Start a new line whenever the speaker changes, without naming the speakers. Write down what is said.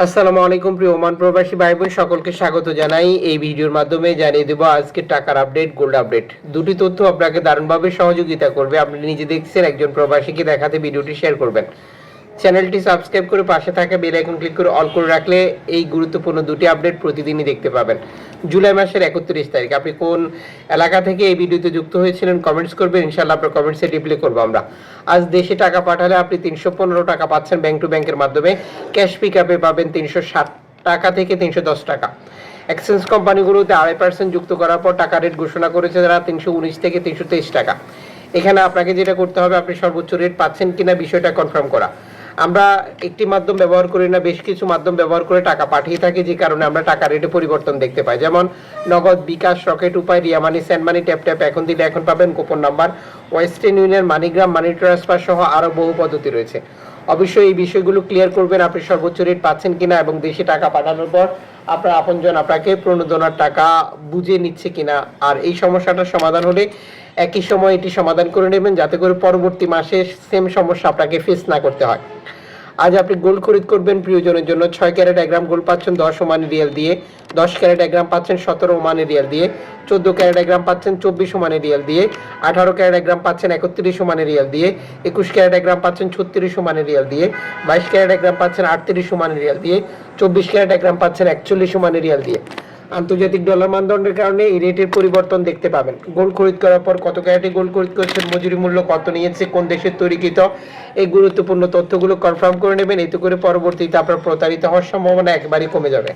আসসালামু আলাইকুম প্রিয় ওমান প্রবাসী ভাই বোন সকলকে স্বাগত জানাই। এই ভিডিওর মাধ্যমে জানিয়ে দেবো আজকে টাকার আপডেট, গোল্ড আপডেট। দুটি তথ্য আপনাকে দারুণভাবে সহযোগিতা করবে। আপনি নিজে দেখছেন, একজন প্রবাসীকে দেখাতে ভিডিওটি শেয়ার করবেন। চ্যানেলটি সাবস্ক্রাইব করে পাশে থাকা বেল আইকন ক্লিক করে অল করে রাখলে এই গুরুত্বপূর্ণ দুটি আপডেট প্রতিদিনই দেখতে পাবেন। জুলাই মাসের একত্রিশ তারিখ। আপনি কোন এলাকা থেকে এই ভিডিওতে যুক্ত হয়েছিলেন কমেন্টস করবেন। ইনশাল্লাহ আপনার কমেন্টসে রিপ্লাই করব আমরা। আজ দেশে টাকা পাঠালে আপনি তিনশো পনেরো টাকা পাচ্ছেন ব্যাংক টু ব্যাংকের মাধ্যমে। ক্যাশ পিক আপে পাবেন তিনশো ষাট টাকা থেকে তিনশো দশ টাকা। এক্সচেঞ্জ কোম্পানিগুলোতে আড়াই পার্সেন্ট যুক্ত করার পর টাকা রেট ঘোষণা করেছে তারা তিনশো উনিশ থেকে তিনশো তেইশ টাকা। এখানে আপনাকে যেটা করতে হবে, আপনি সর্বোচ্চ রেট পাচ্ছেন কিনা বিষয়টা কনফার্ম করা। আমরা একটি মাধ্যম ব্যবহার করি না, বেশ কিছু মাধ্যম ব্যবহার করে টাকা পাঠিয়ে থাকি, যে কারণে আমরা টাকা রেটে পরিবর্তন দেখতে পাই। যেমন নগদ বিকাশ, রকেট, উপায়, রিয়া মানি ট্যাপ ট্যাপ, এখন দিলে এখন পাবেন গোপন number Western Union MoneyGram, money transfer সহ আরও বহু পদ্ধতি রয়েছে। অবশ্যই এই বিষয়গুলো ক্লিয়ার করবেন, আপনি সর্বোচ্চ রেট পাচ্ছেন কিনা এবং দেশে টাকা পাঠানোর পর আপনার আপনজন আপনাকে প্রণোদনার টাকা বুঝে নিচ্ছে কিনা। আর এই সমস্যাটার সমাধান হলে একই সময় এটি সমাধান করে নেবেন, যাতে করে পরবর্তী মাসে সেম সমস্যা আপনাকে ফেস না করতে হয়। আজ আপনি গোল্ড খরিদ করবেন প্রিয়জনের জন্য। ছয় ক্যারেট এক গ্রাম গোল্ড পাচ্ছেন দশ ওমানি রিয়াল দিয়ে। দশ ক্যারেট এক গ্রাম পাচ্ছেন সতেরো ওমানি রিয়াল দিয়ে। চোদ্দ ক্যারেট এক গ্রাম পাচ্ছেন চব্বিশ ওমানি রিয়াল দিয়ে। আঠারো ক্যারেট এক গ্রাম পাচ্ছেন একত্রিশ ওমানি রিয়াল দিয়ে। একুশ ক্যারেট এক গ্রাম পাচ্ছেন ছত্রিশ ওমানি রিয়াল দিয়ে। বাইশ ক্যারেট এক গ্রাম পাচ্ছেন আটত্রিশ ওমানি রিয়াল দিয়ে। চব্বিশ ক্যারেট এক গ্রাম পাচ্ছেন একচল্লিশ ওমানি রিয়াল দিয়ে। আন্তর্জাতিক ডলার মানদণ্ডের কারণে এই রেটের পরিবর্তন দেখতে পাবেন। গোল্ড খরিদ করার পর কত ক্যারেটে গোল্ড খরিদ করছেন মজুরি মূল্য কত নিয়েছে, কোন দেশের তৈরিকৃত, এই গুরুত্বপূর্ণ তথ্যগুলো কনফার্ম করে নেবেন। এতে করে পরবর্তীতে আপনার প্রতারিত হওয়ার সম্ভাবনা একবারই কমে যাবে।